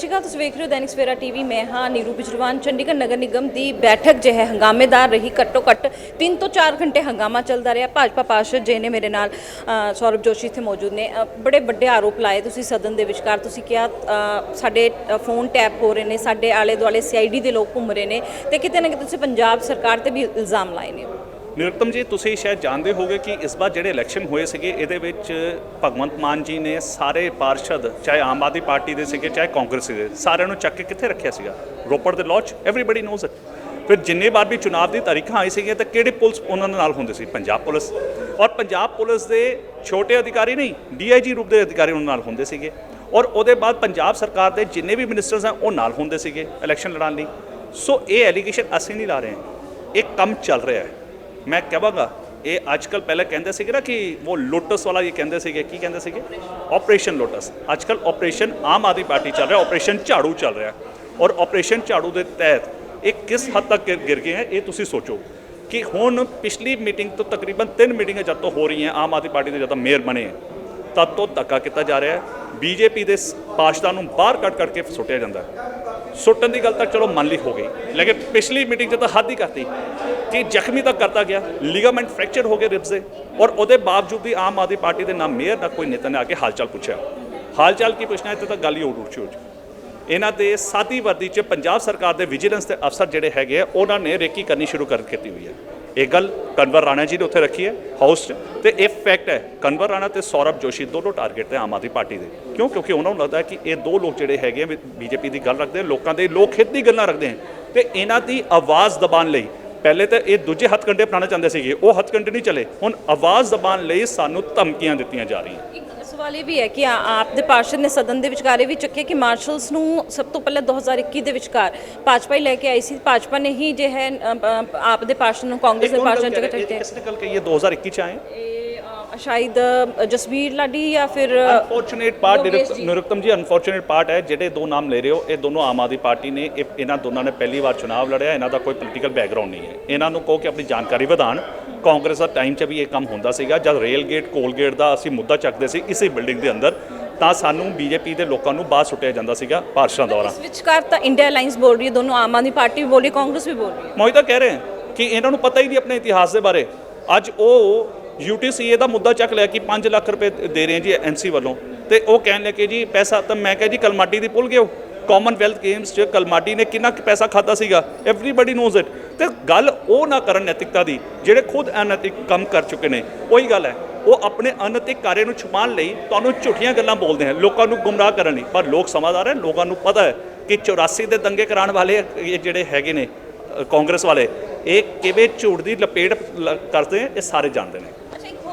ਸ਼੍ਰੀ ਅਕਾਲ ਤੁਸੀਂ ਵੇਖ ਰਹੇ ਹੋ ਦੈਨਿਕ ਸਵੇਰਾ ਟੀਵੀ ਮੈਂ ਹਾਂ ਨੀਰੂ ਬਿਜਰਵਾਨ। ਚੰਡੀਗੜ੍ਹ ਨਗਰ ਨਿਗਮ ਦੀ ਬੈਠਕ ਜੋ ਹੈ ਹੰਗਾਮੇਦਾਰ ਰਹੀ ਘੱਟੋ ਘੱਟ 3 ਤੋਂ 4 ਘੰਟੇ ਹੰਗਾਮਾ ਚੱਲਦਾ ਰਿਹਾ। ਭਾਜਪਾ ਪਾਰਸ਼ਦ ਜੇ ਨੇ ਮੇਰੇ ਨਾਲ ਅ, ਸੌਰਵ ਜੋਸ਼ੀ ਇੱਥੇ ਮੌਜੂਦ ਨੇ। ਬੜੇ ਵੱਡੇ ਆਰੋਪ ਲਾਏ ਤੁਸੀਂ ਸਦਨ ਦੇ ਵਿਚਕਾਰ। ਤੁਸੀਂ ਕਿਹਾ ਸਾਡੇ ਫੋਨ ਟੈਪ ਹੋ ਰਹੇ ਨੇ ਸਾਡੇ ਆਲੇ ਦੁਆਲੇ ਸੀਆਈਡੀ ਦੇ ਲੋਕ ਘੁੰਮ ਰਹੇ ਨੇ ਤੇ ਕਿਤੇ ਨਾ ਕਿਤੇ ਤੁਸੀਂ ਪੰਜਾਬ ਸਰਕਾਰ ਤੇ ਵੀ ਇਲਜ਼ਾਮ ਲਾਏ ਨੇ। ਨਿਰਤਮ ਜੀ, ਤੁਸੀਂ ਸ਼ਾਇਦ ਜਾਣਦੇ ਹੋਗੇ ਕਿ ਇਸ ਵਾਰ ਜਿਹੜੇ ਇਲੈਕਸ਼ਨ ਹੋਏ ਸੀਗੇ, ਇਹਦੇ ਵਿੱਚ ਭਗਵੰਤ ਮਾਨ ਜੀ ਨੇ ਸਾਰੇ ਪਾਰਸ਼ਦ, ਚਾਹੇ ਆਮ ਆਦਮੀ ਪਾਰਟੀ ਦੇ ਸੀਗੇ, ਚਾਹੇ ਕਾਂਗਰਸ ਦੇ, ਸਾਰਿਆਂ ਨੂੰ ਚੱਕ ਕੇ ਕਿੱਥੇ ਰੱਖਿਆ ਸੀਗਾ? ਰੋਪੜ ਦੇ ਲੌਚ ਐਵਰੀਬਾਡੀ ਨੋਜ਼ ਇਟ ਫਿਰ ਜਿੰਨੇ ਵਾਰ ਵੀ ਚੁਣਾਵ ਦੀ ਤਾਰੀਖਾਂ ਆਈ ਸੀਗੀਆਂ, ਤਾਂ ਕਿਹੜੇ ਪੁਲਿਸ ਉਹਨਾਂ ਦੇ ਨਾਲ ਹੁੰਦੇ ਸੀ? ਪੰਜਾਬ ਪੁਲਿਸ। ਔਰ ਪੰਜਾਬ ਪੁਲਿਸ ਦੇ ਛੋਟੇ ਅਧਿਕਾਰੀ ਨਹੀਂ ਡੀਆਈਜੀ ਰੂਪ ਦੇ ਅਧਿਕਾਰੀ ਉਹਨਾਂ ਨਾਲ ਹੁੰਦੇ ਸੀਗੇ। ਔਰ ਉਹਦੇ ਬਾਅਦ ਪੰਜਾਬ ਸਰਕਾਰ ਦੇ ਜਿੰਨੇ ਵੀ ਮਿਨਿਸਟਰਸ ਆ, ਉਹ ਨਾਲ ਹੁੰਦੇ ਸੀਗੇ ਇਲੈਕਸ਼ਨ ਲੜਾਉਣ ਲਈ। ਸੋ ਇਹ ਐਲੀਗੇਸ਼ਨ ਅਸੀਂ ਨਹੀਂ ਲਾ ਰਹੇ। ਇਹ ਕੰਮ ਚੱਲ ਰਿਹਾ ਹੈ। ਮੈਂ ਕਹਾਂਗਾ ਇਹ ਅੱਜ ਕੱਲ ਪਹਿਲਾਂ ਕਹਿੰਦੇ ਸੀਗੇ ਨਾ ਕਿ ਉਹ ਲੋਟਸ ਵਾਲਾ ਇਹ ਕਹਿੰਦੇ ਸੀਗੇ ਕੀ ਕਹਿੰਦੇ ਸੀਗੇ? ਆਪਰੇਸ਼ਨ ਲੋਟਸ ਅੱਜ ਕੱਲ ਆਪਰੇਸ਼ਨ ਆਮ ਆਦਮੀ ਪਾਰਟੀ ਚੱਲ ਰਿਹਾ ਆਪਰੇਸ਼ਨ ਝਾੜੂ ਚੱਲ ਰਿਹਾ। ਔਰ ਆਪਰੇਸ਼ਨ ਝਾੜੂ ਦੇ ਤਹਿਤ ਇਹ ਕਿਸ ਹੱਦ ਤੱਕ ਗਿਰ- ਗਿਰ ਗਏ ਹੈ ਇਹ ਤੁਸੀਂ ਸੋਚੋ। ਕਿ ਹੁਣ ਪਿਛਲੀ ਮੀਟਿੰਗ ਤੋਂ ਤਕਰੀਬਨ ਤਿੰਨ ਮੀਟਿੰਗਾਂ ਜਦ ਤੋਂ ਹੋ ਰਹੀਆਂ ਆਮ ਆਦਮੀ ਪਾਰਟੀ ਦੇ ਜਦ ਮੇਅਰ ਬਣੇ ਹੈ, ਤਦ ਤੋਂ ਧੱਕਾ ਕੀਤਾ ਜਾ ਰਿਹਾ ਹੈ। ਬੀਜੇਪੀ ਦੇ ਸ- ਨੂੰ ਬਾਹਰ ਕੱਢ ਕਰਕੇ ਸੁੱਟਿਆ ਜਾਂਦਾ ਹੈ। ਸੁੱਟਣ ਦੀ ਗੱਲ ਤਾਂ ਚਲੋ ਮੰਨ ਲਈ ਹੋ ਗਈ। ਲੇਕਿਨ ਪਿਛਲੀ ਮੀਟਿੰਗ 'ਚ ਤਾਂ ਹੱਦ ਹੀ ਕਰਤੀ ਕਿ ਜ਼ਖਮੀ ਤੱਕ ਕਰਤਾ ਗਿਆ ਲਿਗਾਮੈਂਟ ਫ੍ਰੈਕਚਰ ਹੋ ਗਏ ਰਿਬਸ ਦੇ ਔਰ ਉਹਦੇ ਬਾਵਜੂਦ ਵੀ ਆਮ ਆਦਮੀ ਪਾਰਟੀ ਦੇ ਨਾ ਮੇਅਰ, ਨਾ ਕੋਈ ਨੇਤਾ ਨੇ ਆ ਕੇ ਹਾਲ ਚਾਲ ਪੁੱਛਿਆ। ਹਾਲ ਚਾਲ ਕੀ ਪੁੱਛਣਾ, ਇੱਥੇ ਤਾਂ ਗੱਲ ਹੀ ਉੱਡ ਉੱਡ ਇਹਨਾਂ ਦੇ ਸਾਦੀ ਵਰਦੀ 'ਚ ਪੰਜਾਬ ਸਰਕਾਰ ਦੇ ਵਿਜੀਲੈਂਸ ਦੇ ਅਫਸਰ ਜਿਹੜੇ ਹੈਗੇ ਆ, ਉਹਨਾਂ ਨੇ ਰੇਕੀ ਕਰਨੀ ਸ਼ੁਰੂ ਕਰ ਦਿੱਤੀ ਹੋਈ ਹੈ। ਇਹ ਗੱਲ ਕਨਵਰ ਰਾਣਾ ਜੀ ਨੇ ਉੱਥੇ ਰੱਖੀ ਹੈ ਹਾਊਸ 'ਚ। ਤੇ ਇਹ ਫੈਕਟ ਹੈ, ਕਨਵਰ ਰਾਣਾ ਤੇ ਸੌਰਭ ਜੋਸ਼ੀ ਦੋਨੋਂ ਟਾਰਗੇਟ ਤੇ ਆਮ ਆਦਮੀ ਪਾਰਟੀ ਦੇ। ਕਿਉਂ? ਕਿਉਂਕਿ ਉਹਨਾਂ ਨੂੰ ਲੱਗਦਾ ਕਿ ਇਹ ਦੋ ਲੋਕ ਜਿਹੜੇ ਹੈਗੇ ਆ ਬੀਜੇਪੀ ਦੀ ਗੱਲ ਰੱਖਦੇ ਲੋਕਾਂ ਦੇ ਲੋਕ ਹਿੱਤ ਦੀ ਗੱਲਾਂ ਰੱਖਦੇ ਆ। ਤੇ ਇਹਨਾਂ ਦੀ ਆਵਾਜ਼ ਦਬਾਉਣ ਲਈ, ਪਹਿਲੇ ਤਾਂ ਇਹ ਦੂਜੇ ਹੱਥ ਹੱਥਕੰਡੇ ਅਪਣਾਉਣਾ ਚਾਹੁੰਦੇ ਸੀਗੇ, ਉਹ ਹੱਥ ਹੱਥਕੰਡੇ ਨਹੀਂ ਚਲੇ। ਹੁਣ ਆਵਾਜ਼ ਦਬਾਉਣ ਲਈ ਸਾਨੂੰ ਧਮਕੀਆਂ ਦਿੱਤੀਆਂ ਜਾ ਰਹੀਆਂ। ਸਵਾਲ ਇਹ ਵੀ ਹੈ ਕਿ ਆਪ ਦੇ ਪਾਰਸ਼ਦ ਨੇ ਸਦਨ ਦੇ ਵਿਚਾਰੇ ਵੀ ਚੱਕਿਆ ਕਿ ਮਾਰਸ਼ਲਸ ਨੂੰ ਸਭ ਤੋਂ ਪਹਿਲਾਂ 2021 ਦੇ ਵਿਚਕਾਰ ਭਾਜਪਾ ਹੀ ਲੈ ਕੇ ਆਈ ਸੀ। ਭਾਜਪਾ ਨੇ ਹੀ ਜੇ ਹੈ ਆਪ ਦੇ ਪਾਰਸ਼ਦ ਨੂੰ ਕਾਂਗਰਸ ਦੇ ਪਾਰਸ਼ਦ ਨੂੰ ਕਿਸ ਗੱਲ ਕਹੀ ਹੈ 2021 ਚ ਆਏ? ਸ਼ਾਇਦ ਜਸਵੀਰ ਲਾਡੀ ਜਾਂ ਫਿਰ ਅਨਫੋਰਚੂਨੇਟ ਪਾਰਟ। ਨਿਰੁਕਤਮ ਜੀ ਅਨਫੋਰਚੂਨੇਟ ਪਾਰਟ ਹੈ ਜਿਹੜੇ ਦੋ ਨਾਮ ਲੈ ਰਹੇ ਹੋ ਇਹ ਦੋਨੋਂ ਆਮ ਆਦਮੀ ਪਾਰਟੀ ਨੇ ਇਹ- ਇਹਨਾਂ ਦੋਨਾਂ ਨੇ ਪਹਿਲੀ ਵਾਰ ਚੁਣਾਵ ਲੜਿਆ ਇਹਨਾਂ ਦਾ ਕੋਈ ਪੋਲੀਟੀਕਲ ਬੈਕਗ੍ਰਾਉਂਡ ਨਹੀਂ ਹੈ। ਇਹਨਾਂ ਨੂੰ ਕਹੋ ਕਿ ਆਪਣੀ ਜਾਣਕਾਰੀ ਵਧਾਣ। ਕਾਂਗਰਸ ਦਾ ਟਾਈਮ 'ਚ ਵੀ ਇਹ ਕੰਮ ਹੁੰਦਾ ਸੀਗਾ ਜਦ ਰੇਲ ਗੇਟ ਕੋਲ ਗੇਟ ਦਾ ਅਸੀਂ ਮੁੱਦਾ ਚੱਕਦੇ ਸੀ ਇਸੇ ਬਿਲਡਿੰਗ ਦੇ ਅੰਦਰ ਤਾਂ ਸਾਨੂੰ ਬੀਜੇਪੀ ਦੇ ਲੋਕਾਂ ਨੂੰ ਬਾਹਰ ਸੁੱਟਿਆ ਜਾਂਦਾ ਸੀਗਾ ਪਾਰਸ਼ਾਂ ਦੁਆਰਾ ਇਸ ਵਿਚਕਾਰ ਤਾਂ ਇੰਡੀਆ ਅਲਾਈਅੰਸ ਬੋਲ ਰਹੀ ਹੈ ਦੋਨੋਂ ਆਮ ਆਦਮੀ ਪਾਰਟੀ ਵੀ ਬੋਲ ਰਹੀ ਕਾਂਗਰਸ ਵੀ ਬੋਲ ਰਹੀ ਹੈ। ਤਾਂ ਕਹਿ ਰਿਹਾ ਕਿ ਇਹਨਾਂ ਨੂੰ ਪਤਾ ਹੀ ਨਹੀਂ ਆਪਣੇ ਇਤਿਹਾਸ ਦੇ ਬਾਰੇ। ਅੱਜ ਉਹ ਯੂਟੀਸੀਏ ਦਾ ਮੁੱਦਾ ਚੱਕ ਲਿਆ ਕਿ 5 ਲੱਖ ਰੁਪਏ ਦੇ ਰਹੇ ਜੀ ਐਨਸੀ ਵੱਲੋਂ। ਤੇ ਉਹ ਕਹਿਣ ਲੱਗੇ ਜੀ, ਪੈਸਾ ਤਾਂ ਮੈਂ ਕਿਹਾ ਜੀ, ਕਲਮਾਡੀ ਦੀ ਭੁੱਲ ਗਿਓ ਕਾਮਨਵੈਲਥ ਗੇਮਸ 'ਚ ਕਲਮਾਡੀ ਨੇ ਕਿੰਨਾ ਕੁ ਪੈਸਾ ਖਾਦਾ ਸੀਗਾ। ਐਵਰੀਬਾਡੀ ਨੋਜ਼ ਇਟ ਤੇ ਗੱਲ ਉਹ ਨਾ ਕਰਨ ਨੈਤਿਕਤਾ ਦੀ, ਜਿਹੜੇ ਖੁਦ ਅਨੈਤਿਕ ਕੰਮ ਕਰ ਚੁੱਕੇ ਨੇ। ਉਹੀ ਗੱਲ ਹੈ, ਉਹ ਆਪਣੇ ਅਨੈਤਿਕ ਕਾਰੇ ਨੂੰ ਛੁਪਾਉਣ ਲਈ ਤੁਹਾਨੂੰ ਝੂਠੀਆਂ ਗੱਲਾਂ ਬੋਲਦੇ ਹਨ ਲੋਕਾਂ ਨੂੰ ਗੁੰਮਰਾਹ ਕਰਨ ਲਈ। ਪਰ ਲੋਕ ਸਮਝਦਾਰ ਹੈ, ਲੋਕਾਂ ਨੂੰ ਪਤਾ ਹੈ ਕਿ 84 ਦੇ ਦੰਗੇ ਕਰਾਉਣ ਵਾਲੇ ਇਹ ਜਿਹੜੇ ਹੈਗੇ ਨੇ ਕਾਂਗਰਸ ਵਾਲੇ, ਇਹ ਕਿਵੇਂ ਝੂਠ ਦੀ ਲਪੇਟ ਲ- ਕਰਦੇ ਇਹ ਸਾਰੇ ਜਾਣਦੇ ਨੇ।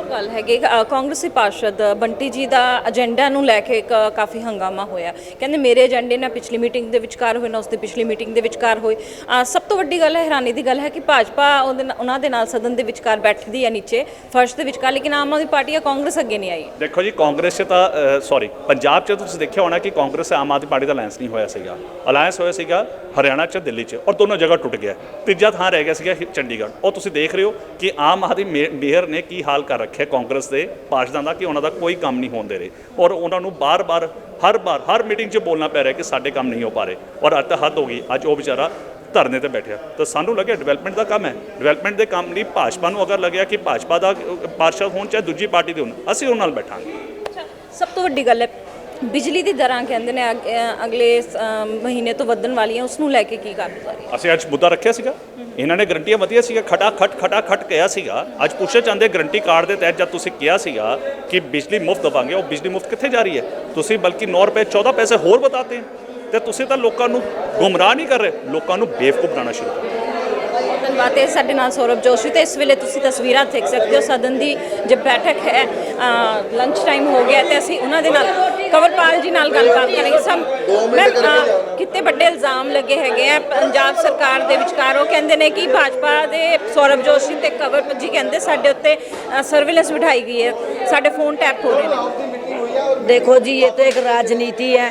ਗੱਲ ਹੈਗੀ ਅ, ਕਾਂਗਰਸੀ ਪਾਰਸ਼ਦ ਬੰਟੀ ਜੀ ਦਾ ਏਜੰਡਾ ਨੂੰ ਲੈ ਕੇ ਕ- ਕਾਫੀ ਹੰਗਾਮਾ ਹੋਇਆ। ਕਹਿੰਦੇ ਮੇਰੇ ਏਜੰਡੇ ਨਾਲ ਪਿਛਲੀ ਮੀਟਿੰਗ ਦੇ ਵਿਚਕਾਰ ਹੋਏ ਨਾ ਉਸ ਦੇ ਪਿਛਲੀ ਮੀਟਿੰਗ ਦੇ ਵਿਚਕਾਰ ਹੋਏ। ਅ, ਸਭ ਤੋਂ ਵੱਡੀ ਗੱਲ ਹੈ ਹੈਰਾਨੀ ਦੀ ਗੱਲ ਹੈ ਕਿ ਭਾਜਪਾ ਉਹਦੇ ਨਾਲ- ਉਹਨਾਂ ਦੇ ਨਾਲ ਸਦਨ ਦੇ ਵਿਚਕਾਰ ਬੈਠਦੀ ਹੈ ਨੀਚੇ ਫਰਸ਼ ਦੇ ਵਿਚਕਾਰ ਲੇਕਿਨ ਆਮ ਆਦਮੀ ਪਾਰਟੀ ਜਾਂ ਕਾਂਗਰਸ ਅੱਗੇ ਨਹੀਂ ਆਈ। ਦੇਖੋ ਜੀ ਕਾਂਗਰਸ 'ਚ ਤਾਂ ਸੌਰੀ ਪੰਜਾਬ 'ਚ ਤੁਸੀਂ ਦੇਖਿਆ ਹੋਣਾ ਕਿ ਕਾਂਗਰਸ ਤੇ ਆਮ ਆਦਮੀ ਪਾਰਟੀ ਦਾ ਅਲਾਈਅੰਸ ਨਹੀਂ ਹੋਇਆ ਸੀਗਾ। ਅਲਾਈਅੰਸ ਹੋਇਆ ਸੀਗਾ ਹਰਿਆਣਾ 'ਚ ਦਿੱਲੀ 'ਚ ਔਰ ਦੋਨੋਂ ਜਗ੍ਹਾ ਟੁੱਟ ਗਿਆ। ਤੀਜਾ ਥਾਂ ਰਹਿ ਗਿਆ ਸੀਗਾ ਹਿ- ਚੰਡੀਗੜ੍ਹ। ਉਹ ਤੁਸੀਂ ਦੇਖ ਰਹੇ ਹੋ ਕਿ ਆਮ ਆਦਮੀ ਮੇ- ਮੇਅਰ ਨੇ ਕੀ ਹਾਲ ਕਰ ਰੱਖਿਆ। ਕਾਂਗਰਸ ਦੇ ਪਾਰਸ਼ਦਾਂ ਦਾ ਕਿ ਉਹਨਾਂ ਦਾ ਕੋਈ ਕੰਮ ਨਹੀਂ ਹੋਣ ਦੇ ਰਹੇ। ਔਰ ਉਹਨਾਂ ਨੂੰ ਬਾਰ-ਬਾਰ ਹਰ ਵਾਰ ਹਰ ਮੀਟਿੰਗ 'ਚ ਬੋਲਣਾ ਪੈ ਰਿਹਾ ਕਿ ਸਾਡੇ ਕੰਮ ਨਹੀਂ ਹੋ ਪਾ ਰਹੇ। ਔਰ ਅੱਜ ਤਾਂ ਹੱਦ ਹੋ ਗਈ। ਅੱਜ ਉਹ ਵਿਚਾਰਾ ਧਰਨੇ ਤੇ ਬੈਠਿਆ। ਤਾਂ ਸਾਨੂੰ ਲੱਗਿਆ ਡਿਵੈਲਪਮੈਂਟ ਦਾ ਕੰਮ ਹੈ। ਡਿਵੈਲਪਮੈਂਟ ਦੇ ਕੰਮ ਲਈ ਭਾਜਪਾ ਨੂੰ ਅਗਰ ਲੱਗਿਆ ਕਿ ਭਾਜਪਾ ਦਾ ਅ, ਪਾਰਸ਼ਦ ਹੋਣ ਚਾਹੇ ਦੂਜੀ ਪਾਰਟੀ ਦੇ ਹੋਣ ਅਸੀਂ ਉਹਨਾਂ ਨਾਲ ਬੈਠਾਂਗੇ। ਸਭ ਤੋਂ ਵੱਡੀ ਗੱਲ ਹੈ ਬਿਜਲੀ ਦੀ ਦਰਾਂ ਕਹਿੰਦੇ ਨੇ ਅਗ- ਅ, ਅਗਲੇ ਅ, ਮਹੀਨੇ ਤੋਂ ਵਧਣ ਵਾਲੀਆਂ ਉਸ ਨੂੰ ਲੈ ਕੇ ਕੀ ਕਰ ਰਹੀ ਹੈ ਅਸੀਂ ਅੱਜ ਮੁੱਦਾ ਰੱਖਿਆ ਸੀਗਾ। ਇਹਨਾਂ ਨੇ ਗਰੰਟੀਆਂ ਵਧੀਆ ਸੀਗਾ ਖਟਾ ਖਟ ਖਟਾ ਖਟ ਕਿਹਾ ਸੀਗਾ। ਅੱਜ ਪੁੱਛੇ ਚਾਹੁੰਦੇ ਗਰੰਟੀ ਕਾਰਡ ਦੇ ਤਹਿਤ ਜਦ ਤੁਸੀਂ ਕਿਹਾ ਸੀਗਾ ਕਿ ਬਿਜਲੀ ਮੁਫਤ ਦਵਾਂਗੇ ਉਹ ਬਿਜਲੀ ਮੁਫਤ ਕਿੱਥੇ ਜਾ ਰਹੀ ਹੈ? ਤੁਸੀਂ ਬਲਕਿ 9 ਰੁਪਏ 14 ਪੈਸੇ ਹੋਰ ਬਤਾਤੇ। ਤੇ ਤੁਸੀਂ ਤਾਂ ਲੋਕਾਂ ਨੂੰ ਗੁੰਮਰਾਹ ਨਹੀਂ ਕਰ ਰਹੇ ਲੋਕਾਂ ਨੂੰ ਬੇਵਕੂਫ ਬਣਾਉਣਾ ਸ਼ੁਰੂ ਕਰ ਧੰਨਵਾਦ ਹੈ ਸਾਡੇ ਨਾਲ ਸੌਰਵ ਜੋਸ਼ੀ ਤੇ ਇਸ ਵੇਲੇ ਤੁਸੀਂ ਤਸਵੀਰਾਂ ਦੇਖ ਸਕਦੇ ਹੋ। ਸਦਨ ਦੀ ਜੋ ਬੈਠਕ ਹੈ ਲੰਚ ਟਾਈਮ ਹੋ ਗਿਆ ਤੇ ਅਸੀਂ ਉਹਨਾਂ ਦੇ ਨਾਲ ਕਵਰਪਾਲ ਜੀ ਨਾਲ ਗੱਲਬਾਤ ਕਰਾਂਗੇ ਸਭ ਮੈਂ ਅ, ਕਿਤੇ ਵੱਡੇ ਇਲਜ਼ਾਮ ਲੱਗੇ ਹੈਗੇ ਆ ਪੰਜਾਬ ਸਰਕਾਰ ਦੇ ਵਿਚਕਾਰ ਉਹ ਕਹਿੰਦੇ ਨੇ ਕਿ ਭਾਜਪਾ ਦੇ ਸੌਰਵ ਜੋਸ਼ੀ ਤੇ ਕਵਰ ਜੀ ਕਹਿੰਦੇ ਸਾਡੇ ਉੱਤੇ ਸਰਵੇਲੈਂਸ ਬਿਠਾਈ ਗਈ ਹੈ ਸਾਡੇ ਫੋਨ ਟੈਪ ਹੋ ਰਹੇ ਨੇ देखो जी ये तो एक राजनीति है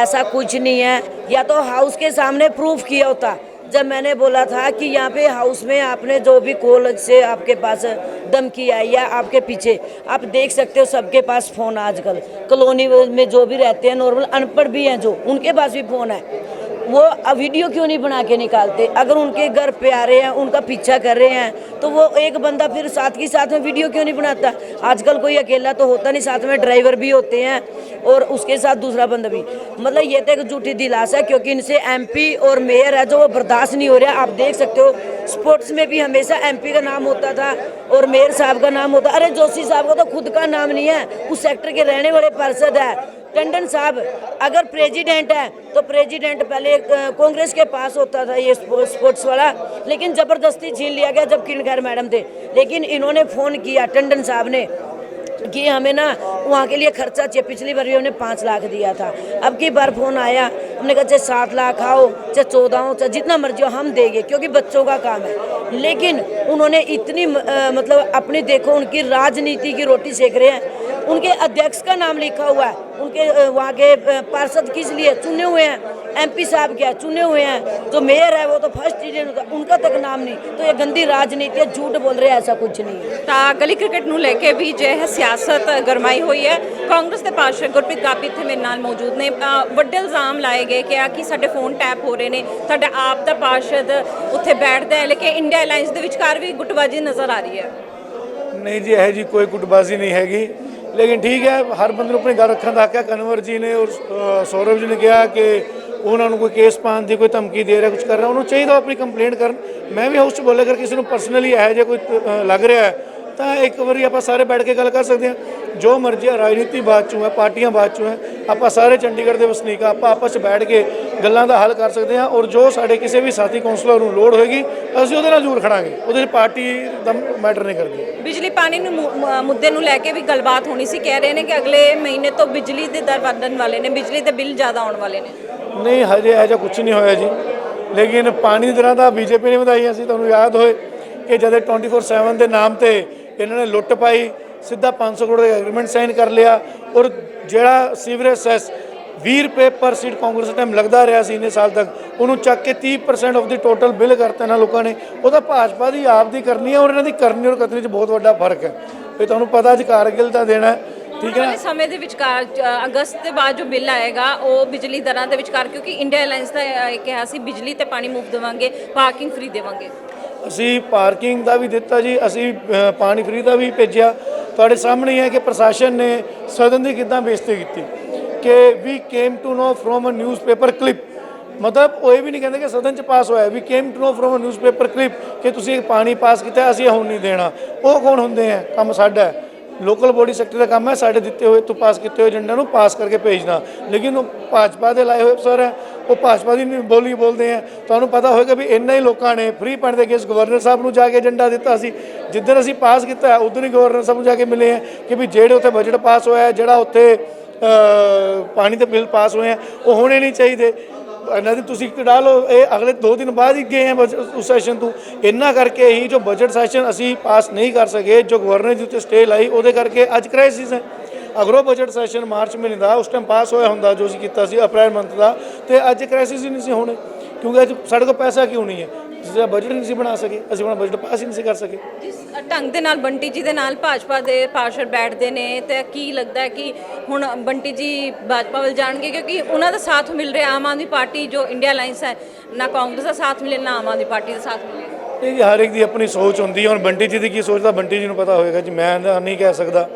ऐसा कुछ नहीं है या तो हाउस के सामने प्रूफ किया होता जब मैंने बोला था कि यहाँ पे हाउस में आपने जो भी कॉल से आपके पास धमकी आई या आपके पीछे आप देख सकते हो सबके पास फ़ोन आजकल कॉलोनी में जो भी रहते हैं नॉर्मल अनपढ़ भी हैं जो उनके पास भी फ़ोन है वो वीडियो क्यों नहीं बना के निकालते? अगर उनके घर पे आ रहे हैं, उनका पीछा कर रहे हैं तो वो एक बंदा फिर साथ की साथ में वीडियो क्यों नहीं बनाता? आजकल कोई अकेला तो होता नहीं, साथ में ड्राइवर भी होते हैं और उसके साथ दूसरा बंदा भी। मतलब ये तो एक झूठी दिलास है, क्योंकि इनसे एमपी और मेयर है जो वो बर्दाश्त नहीं हो रहा। आप देख सकते हो स्पोर्ट्स में भी हमेशा एमपी का नाम होता था और मेयर साहब का नाम होता। अरे जोशी साहब का तो खुद का नाम नहीं है, उस सेक्टर के रहने वाले पार्षद है। टंडन साहब अगर प्रेसिडेंट है तो प्रेसिडेंट पहले कांग्रेस के पास होता था ये स्पोर्ट्स वाला लेकिन ज़बरदस्ती छीन लिया गया जब किरण खैर मैडम थे। लेकिन इन्होंने फ़ोन किया टंडन साहब ने कि हमें ना वहाँ के लिए खर्चा चाहिए। पिछली बार भी हमने पाँच लाख दिया था। अब की बार फ़ोन आया हमने कहा चाहे सात लाख आओ चाहे चौदह हो चाहे जितना मर्ज़ी हो हम देंगे क्योंकि बच्चों का काम है। लेकिन उन्होंने इतनी अ, मतलब अपनी देखो उनकी राजनीति की रोटी सेक रहे हैं। उनके अध्यक्ष का नाम लिखा हुआ है उनके अ, वहाँ के अ, पार्षद किस लिए चुने हुए हैं एमपी साहब क्या चुने हुए हैं जो मेयर है वो तो फर्स्ट सीजन होता उनका तक नाम नहीं तो ये गंदी राजनीति है झूठ बोल रहे हैं ऐसा कुछ नहीं है ਤਾਂ ਗਲੀ ਕ੍ਰਿਕਟ ਨੂੰ ਲੈ ਕੇ ਵੀ ਜੋ ਹੈ ਸਿਆਸਤ ਗਰਮਾਈ ਹੋਈ ਹੈ ਕਾਂਗਰਸ ਦੇ ਪਾਰਸ਼ਦ ਗੁਰਪ੍ਰੀਤ ਕਾਪੀ ਇੱਥੇ ਮੇਰੇ ਨਾਲ ਮੌਜੂਦ ਨੇ ਅ, ਵੱਡੇ ਇਲਜ਼ਾਮ ਲਾਏ ਗਏ ਕਿ ਆ ਕਿ ਸਾਡੇ ਫੋਨ ਟੈਪ ਹੋ ਰਹੇ ਨੇ ਸਾਡਾ ਆਪ ਦਾ ਪਾਰਸ਼ਦ ਉੱਥੇ ਬੈਠਦਾ ਹੈ ਲੇਕਿਨ ਇੰਡੀਆ ਅਲਾਈਅੰਸ ਦੇ ਵਿਚਕਾਰ ਵੀ ਗੁੱਟਬਾਜ਼ੀ ਨਜ਼ਰ ਆ ਰਹੀ ਹੈ ਨਹੀਂ ਜੀ ਇਹ ਜੀ ਕੋਈ ਗੁੱਟਬਾਜ਼ੀ ਨਹੀਂ ਹੈਗੀ ਲੇਕਿਨ ਠੀਕ ਹੈ ਹਰ ਬੰਦੇ ਨੂੰ ਆਪਣੀ ਗੱਲ ਰੱਖਣ ਦਾ ਹੱਕ ਹੈ। ਕਨਵਰ ਜੀ ਨੇ ਔਰ ਅ, ਸੌਰਵ ਜੀ ਨੇ ਕਿਹਾ ਕਿ ਉਹਨਾਂ ਨੂੰ ਕੋਈ ਕੇਸ ਪਾਉਣ ਦੀ ਕੋਈ ਧਮਕੀ ਦੇ ਰਿਹਾ ਕੁਝ ਕਰ ਰਿਹਾ ਉਹਨੂੰ ਚਾਹੀਦਾ ਉਹ ਆਪਣੀ ਕੰਪਲੇਂਟ ਕਰਨ। ਮੈਂ ਵੀ ਹਾਊਸ 'ਚ ਬੋਲਿਆ ਕਰ ਕਿਸੇ ਨੂੰ ਪਰਸਨਲੀ ਇਹੋ ਜਿਹਾ ਕੋਈ ਲੱਗ ਰਿਹਾ ਤਾਂ ਇੱਕ ਵਾਰੀ ਆਪਾਂ ਸਾਰੇ ਬੈਠ ਕੇ ਗੱਲ ਕਰ ਸਕਦੇ ਹਾਂ। ਜੋ ਮਰਜ਼ੀ ਰਾਜਨੀਤੀ ਬਾਅਦ ਚੋਂ ਹੈ ਪਾਰਟੀਆਂ ਬਾਅਦ ਚੋਂ ਹੈ ਆਪਾਂ ਸਾਰੇ ਚੰਡੀਗੜ੍ਹ ਦੇ ਵਸਨੀਕ ਹਾਂ, ਆਪਾਂ ਆਪਸ 'ਚ ਬੈਠ ਕੇ ਗੱਲਾਂ ਦਾ ਹੱਲ ਕਰ ਸਕਦੇ ਹਾਂ ਔਰ ਜੋ ਸਾਡੇ ਕਿਸੇ ਵੀ ਸਾਥੀ ਕੌਂਸਲਰ ਨੂੰ ਲੋੜ ਹੋਏਗੀ ਅਸੀਂ ਉਹਦੇ ਨਾਲ ਜ਼ਰੂਰ ਖੜਾਂਗੇ। ਉਹਦੇ ਪਾਰਟੀ ਦਾ ਮੈਟਰ ਨਹੀਂ ਕਰਦੀ। ਬਿਜਲੀ ਪਾਣੀ ਨੂੰ ਮ- ਮੁੱਦੇ ਨੂੰ ਲੈ ਕੇ ਵੀ ਗੱਲਬਾਤ ਹੋਣੀ ਸੀ। ਕਹਿ ਰਹੇ ਨੇ ਕਿ ਅਗਲੇ ਮਹੀਨੇ ਤੋਂ ਬਿਜਲੀ ਦੇ ਦਰ ਵਧਣ ਵਾਲੇ ਨੇ ਬਿਜਲੀ ਦੇ ਬਿੱਲ ਜ਼ਿਆਦਾ ਆਉਣ ਵਾਲੇ ਨੇ। ਨਹੀਂ ਹਜੇ ਇਹੋ ਜਿਹਾ ਕੁਝ ਨਹੀਂ ਹੋਇਆ ਜੀ। ਲੇਕਿਨ ਪਾਣੀ ਦੀ ਤਰ੍ਹਾਂ ਦਾ ਬੀਜੇਪੀ ਨੇ ਵਧਾਈਆਂ ਸੀ ਤੁਹਾਨੂੰ ਯਾਦ ਹੋਏ ਕਿ ਜਦ ਇਹ 24/7 ਦੇ ਨਾਮ ਤੇ ਇਹਨਾਂ ਨੇ ਲੁੱਟ ਪਾਈ ਸਿੱਧਾ 500 ਕਰੋੜ ਦਾ ਐਗਰੀਮੈਂਟ ਸਾਈਨ ਕਰ ਲਿਆ ਔਰ ਜਿਹੜਾ ਸੀਵਰੇਜ ਸੈਸ 20 ਰੁਪਏ ਪਰ ਸੀਟ ਕਾਂਗਰਸ ਟਾਈਮ ਲੱਗਦਾ ਰਿਹਾ ਸੀ ਇੰਨੇ ਸਾਲ ਤੱਕ। ਉਹਨੂੰ ਚੱਕ ਕੇ 30% ਆਫ ਦੀ ਟੋਟਲ ਬਿੱਲ ਕਰਤਾ ਇਹਨਾਂ ਲੋਕਾਂ ਨੇ। ਉਹ ਤਾਂ ਭਾਜਪਾ ਦੀ ਆਪ ਦੀ ਕਰਨੀ ਹੈ ਔਰ ਇਹਨਾਂ ਦੀ ਕਰਨੀ ਔਰ ਕਤਨੀ 'ਚ ਬਹੁਤ ਵੱਡਾ ਫ਼ਰਕ ਹੈ। ਇਹ ਤੁਹਾਨੂੰ ਪਤਾ ਅੱਜ ਕਾਰਗਿਲ ਦਾ ਦੇਣਾ ਠੀਕ ਹੈ ਨਾ? ਸਮੇਂ ਦੇ ਵਿਚਕਾਰ ਅਗਸਤ ਦੇ ਬਾਅਦ ਜੋ ਬਿੱਲ ਆਏਗਾ ਉਹ ਬਿਜਲੀ ਦਰਾਂ ਦੇ ਵਿਚਕਾਰ ਕਿਉਂਕਿ ਇੰਡੀਆ ਅਲਾਈਅੰਸ ਦਾ ਕਿਹਾ ਸੀ ਬਿਜਲੀ ਤੇ ਪਾਣੀ ਮੁਫਤ ਦੇਵਾਂਗੇ ਪਾਰਕਿੰਗ ਫ੍ਰੀ ਦੇਵਾਂਗੇ। ਅਸੀਂ ਪਾਰਕਿੰਗ ਦਾ ਵੀ ਦਿੱਤਾ ਜੀ ਅਸੀਂ ਪਾਣੀ ਫ੍ਰੀ ਦਾ ਵੀ ਭੇਜਿਆ। ਤੁਹਾਡੇ ਸਾਹਮਣੇ ਹੀ ਹੈ ਕਿ ਪ੍ਰਸ਼ਾਸਨ ਨੇ ਸਦਨ ਦੀ ਕਿੱਦਾਂ ਬੇਇੱਜ਼ਤੀ ਕੀਤੀ? ਕਿ we came to know from a newspaper clip ਮਤਲਬ ਉਹ ਇਹ ਵੀ ਨਹੀਂ ਕਹਿੰਦੇ ਕਿ ਸਦਨ ਚ ਪਾਸ ਹੋਇਆ। We came to know from a newspaper clip ਕਿ ਤੁਸੀਂ ਪਾਣੀ ਪਾਸ ਕੀਤਾ, ਅਸੀਂ ਹੁਣ ਨਹੀਂ ਦੇਣਾ। ਉਹ ਕੌਣ ਹੁੰਦੇ ਆ? ਕੰਮ ਸਾਡਾ ਹੈ। ਲੋਕਲ ਬੋਡੀ ਸੈਕਟਰ ਦਾ ਕੰਮ ਹੈ। ਸਾਡੇ ਦਿੱਤੇ ਹੋਏ ਤੋਂ ਪਾਸ ਕੀਤੇ ਹੋਏ ਏਜੰਡਾ ਨੂੰ ਪਾਸ ਕਰਕੇ ਭੇਜਣਾ। ਲੇਕਿਨ ਉਹ ਭਾਜਪਾ ਦੇ ਲਾਏ ਹੋਏ ਅਫਸਰ ਹੈ। ਉਹ ਭਾਜਪਾ ਦੀ ਨਹੀਂ ਬੋਲੀ ਬੋਲਦੇ ਆ। ਤੁਹਾਨੂੰ ਪਤਾ ਹੋਵੇਗਾ ਵੀ ਇੰਨਾ ਹੀ ਲੋਕਾਂ ਨੇ ਫ੍ਰੀ ਪਾਣੀ ਦੇ ਕੇਸ ਗਵਰਨਰ ਸਾਹਿਬ ਨੂੰ ਜਾ ਕੇ ਏਜੰਡਾ ਦਿੱਤਾ ਸੀ। ਜਿੱਦਣ ਅਸੀਂ ਪਾਸ ਕੀਤਾ, ਉਦੋਂ ਹੀ ਗਵਰਨਰ ਸਾਹਿਬ ਨੂੰ ਜਾ ਕੇ ਮਿਲੇ ਆ ਕਿ ਵੀ ਜਿਹੜੇ ਉੱਥੇ ਬਜਟ ਪਾਸ ਹੋਇਆ, ਜਿਹੜਾ ਉੱਥੇ ਪਾਣੀ ਦੇ ਬਿੱਲ ਪਾਸ ਹੋਏ ਆ, ਉਹ ਹੋਣੇ ਨਹੀਂ ਚਾਹੀਦੇ। ਇਹਨਾਂ ਦੀ ਤੁਸੀਂ ਕਢਾ ਲਓ, ਇਹ ਅਗਲੇ 2 ਦਿਨ ਬਾਅਦ ਹੀ ਗਏ ਆ ਬਜ- ਉਸ ਸੈਸ਼ਨ ਤੋਂ। ਇੰਨਾ ਕਰਕੇ ਹੀ ਜੋ ਬਜਟ ਸੈਸ਼ਨ ਅਸੀਂ ਪਾਸ ਨਹੀਂ ਕਰ ਸਕੇ, ਜੋ ਗਵਰਨਰ ਜੀ ਉੱਤੇ ਸਟੇ ਲਾਈ, ਉਹਦੇ ਕਰਕੇ ਅੱਜ ਕ੍ਰਾਈਸਿਸ ਹੈ। ਅਗਰ ਉਹ ਬਜਟ ਸੈਸ਼ਨ ਮਾਰਚ ਮਹੀਨੇ ਦਾ, ਉਸ ਟਾਈਮ ਪਾਸ ਹੋਇਆ ਹੁੰਦਾ, ਜੋ ਅਸੀਂ ਕੀਤਾ ਸੀ, ਅਪ੍ਰੈਲ ਮੰਥ ਦਾ, ਤੇ ਅੱਜ ਕ੍ਰਾਈਸਿਸ ਹੀ ਨਹੀਂ ਸੀ ਹੋਣੇ। ਕਿਉਂਕਿ ਅੱਜ ਸਾਡੇ ਕੋਲ ਪੈਸਾ ਕਿਉਂ ਨਹੀਂ ਹੈ? ਜਿਸਦਾ ਬਜਟ ਨਹੀਂ ਸੀ ਬਣਾ ਸਕੇ ਅਸੀਂ ਆਪਣਾ ਬਜਟ ਪਾਸ ਹੀ ਨਹੀਂ ਸੀ ਕਰ ਸਕੇ। ਜਿਸ ਢੰਗ ਦੇ ਨਾਲ ਬੰਟੀ ਜੀ ਦੇ ਨਾਲ ਭਾਜਪਾ ਦੇ ਪਾਰਸ਼ਦ ਬੈਠਦੇ ਨੇ ਤੇ ਕੀ ਲੱਗਦਾ ਹੈ ਕਿ ਹੁਣ ਬੰਟੀ ਜੀ ਭਾਜਪਾ ਵੱਲ ਜਾਣਗੇ? ਕਿਉਂਕਿ ਉਹਨਾਂ ਦਾ ਸਾਥ ਮਿਲ ਰਿਹਾ ਆਮ ਆਦਮੀ ਪਾਰਟੀ ਜੋ ਇੰਡੀਆ ਅਲਾਈਅੰਸ ਹੈ ਨਾ ਕਾਂਗਰਸ ਦਾ ਸਾਥ ਮਿਲੇ ਨਾ ਆਮ ਆਦਮੀ ਪਾਰਟੀ ਦਾ ਸਾਥ ਮਿਲੇ। ਇਹ ਜੀ ਹਰ ਇੱਕ ਦੀ ਆਪਣੀ ਸੋਚ ਹੁੰਦੀ ਹੈ ਹੁਣ ਬੰਟੀ ਜੀ ਦੀ ਕੀ ਸੋਚਦਾ ਬੰਟੀ ਜੀ ਨੂੰ ਪਤਾ ਹੋਵੇਗਾ ਜੀ ਮੈਂ ਤਾਂ ਨਹੀਂ ਕਹਿ ਸਕਦਾ।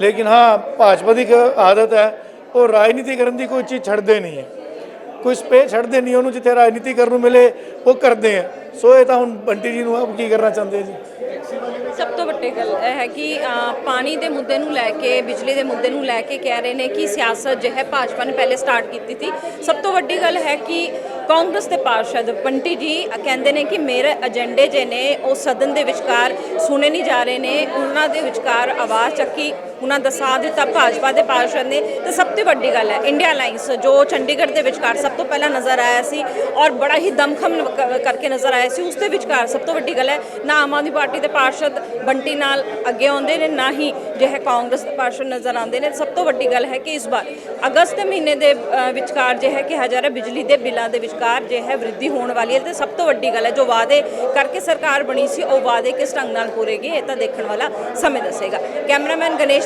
ਲੇਕਿਨ ਹਾਂ ਭਾਜਪਾ ਦੀ ਇੱਕ ਆਦਤ ਹੈ ਉਹ ਰਾਜਨੀਤੀ ਕਰਨ ਦੀ ਕੋਈ ਚੀਜ਼ ਛੱਡਦੇ ਨਹੀਂ ਹੈ। ਕੋਈ ਸਪੇਸ ਛੱਡਦੇ ਨਹੀਂ, ਉਹਨੂੰ ਜਿੱਥੇ ਰਾਜਨੀਤੀ ਕਰਨ ਨੂੰ ਮਿਲੇ, ਉਹ ਕਰਦੇ ਆ। ਸੋ ਇਹ ਤਾਂ ਹੁਣ ਬੰਟੀ ਜੀ ਨੂੰ ਆਪ ਕੀ ਕਰਨਾ ਚਾਹੁੰਦੇ ਆ ਜੀ? ਸਭ ਤੋਂ ਵੱਡੀ ਗੱਲ ਇਹ ਹੈ ਕਿ ਪਾਣੀ ਦੇ ਮੁੱਦੇ ਨੂੰ ਲੈ ਕੇ, ਬਿਜਲੀ ਦੇ ਮੁੱਦੇ ਨੂੰ ਲੈ ਕੇ ਕਹਿ ਰਹੇ ਨੇ ਕਿ ਸਿਆਸਤ ਜੋ ਹੈ ਭਾਜਪਾ ਨੇ ਪਹਿਲੇ ਸਟਾਰਟ ਕੀਤੀ ਸੀ। ਸਭ ਤੋਂ ਵੱਡੀ ਗੱਲ ਹੈ ਕਿ ਕਾਂਗਰਸ ਦੇ ਪਾਰਸ਼ਦ, ਬੰਟੀ ਜੀ ਕਹਿੰਦੇ ਨੇ ਕਿ ਮੇਰੇ ਏਜੰਡੇ ਜੇ ਨੇ, ਉਹ ਸਦਨ ਦੇ ਵਿਚਕਾਰ ਸੁਣੇ ਨਹੀਂ ਜਾ ਰਹੇ ਨੇ, ਉਹਨਾਂ ਦੇ ਵਿਚਕਾਰ ਆਵਾਜ਼ ਚੱਕੀ ਉਹਨਾਂ ਦਾ ਸਾਥ ਦਿੱਤਾ ਭਾਜਪਾ ਦੇ ਪਾਰਸ਼ਦ ਨੇ। ਤੇ ਸਭ ਤੋਂ ਵੱਡੀ ਗੱਲ ਹੈ ਇੰਡੀਆ ਅਲਾਈਅੰਸ ਜੋ ਚੰਡੀਗੜ੍ਹ ਦੇ ਵਿਚਕਾਰ ਸਭ ਤੋਂ ਪਹਿਲਾਂ ਨਜ਼ਰ ਆਇਆ ਸੀ ਔਰ ਬੜਾ ਹੀ ਦਮਖਮ ਕ- ਕਰਕੇ ਨਜ਼ਰ ਆਇਆ ਸੀ, ਉਸ ਦੇ ਵਿਚਕਾਰ ਸਭ ਤੋਂ ਵੱਡੀ ਗੱਲ ਹੈ, ਨਾ ਆਮ ਆਦਮੀ ਪਾਰਟੀ ਦੇ ਪਾਰਸ਼ਦ ਬੰਟੀ ਨਾਲ ਅੱਗੇ ਆਉਂਦੇ ਨੇ, ਨਾ ਹੀ ਜੋ ਹੈ ਕਾਂਗਰਸ ਦੇ ਪਾਰਸ਼ਦ ਨਜ਼ਰ ਆਉਂਦੇ ਨੇ। ਸਭ ਤੋਂ ਵੱਡੀ ਗੱਲ ਹੈ ਕਿ ਇਸ ਵਾਰ ਅਗਸਤ ਮਹੀਨੇ ਦੇ ਵਿਚਕਾਰ ਜੋ ਹੈ ਕਿਹਾ ਜਾ ਰਿਹਾ ਬਿਜਲੀ ਦੇ ਬਿੱਲਾਂ ਦੇ ਵਿਚਕਾਰ ਜੋ ਹੈ ਵ੍ਰਿੱਧੀ ਹੋਣ ਵਾਲੀ ਹੈ। ਤੇ ਸਭ ਤੋਂ ਵੱਡੀ ਗੱਲ ਹੈ, ਜੋ ਵਾਅਦੇ ਕਰਕੇ ਸਰਕਾਰ ਬਣੀ ਸੀ, ਉਹ ਵਾਅਦੇ ਕਿਸ ਢੰਗ ਨਾਲ ਪੂਰੇਗੀ ਇਹ ਤਾਂ ਦੇਖਣ ਵਾਲਾ ਸਮੇਂ ਦੱਸੇਗਾ। ਕੈਮਰਾਮੈਨ ਗਣੇਸ਼